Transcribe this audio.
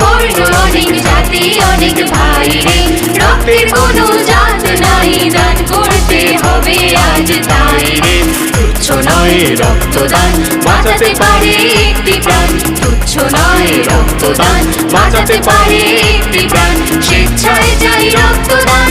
বর্ণ অনেক জাতি অনেক ভাই রে রক্তের কোনো জাত নাই দান করতে হবে আজ তাই রে তুচ্ছ নয় রক্তদান বাঁচাতে পারে একটি প্রাণ তুচ্ছ নয় রক্তদান, বাঁচাতে পারে একটি প্রাণ। স্বেচ্ছায় চাই রক্তদান